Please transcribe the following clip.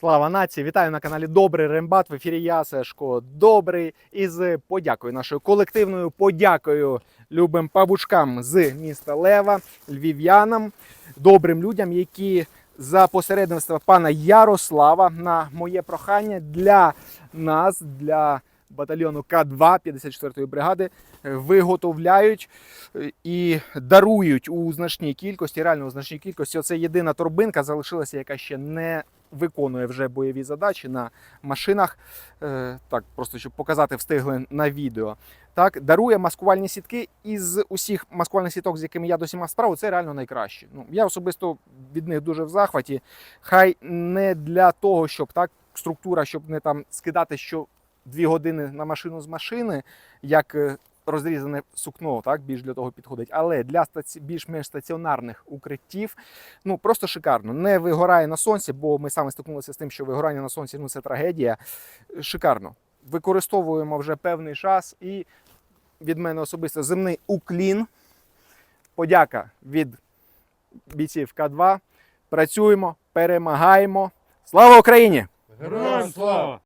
Слава нації! Вітаю на каналі Добрий Рембат. В ефірі я Сашко Добрий. І з подякою нашою колективною подякою любим павучкам з міста Лева, львів'янам, добрим людям, які за посередництва пана Ярослава на моє прохання для нас, для батальйону К2 54-ї бригади, виготовляють е, і дарують у значній кількості, реально у значній кількості. Оце єдина торбинка залишилася, яка ще не виконує вже бойові задачі на машинах. Е, так, просто щоб показати, встигли на відео. Так, дарує маскувальні сітки. Із усіх маскувальних сіток, з якими я досі мав справу, це реально найкраще. Ну, я особисто від них дуже в захваті. Хай не для того, щоб так структура, щоб не там скидати що дві години на машину з машини, як е, розрізане сукно, так більш для того підходить. Але для стаці... більш-менш стаціонарних укриттів ну просто шикарно. Не вигорає на сонці, бо ми саме стикнулися з тим, що вигорання на сонці ну це трагедія. Шикарно. Використовуємо вже певний час і від мене особисто земний уклін. Подяка від бійців К2. Працюємо, перемагаємо. Слава Україні! Героям слава!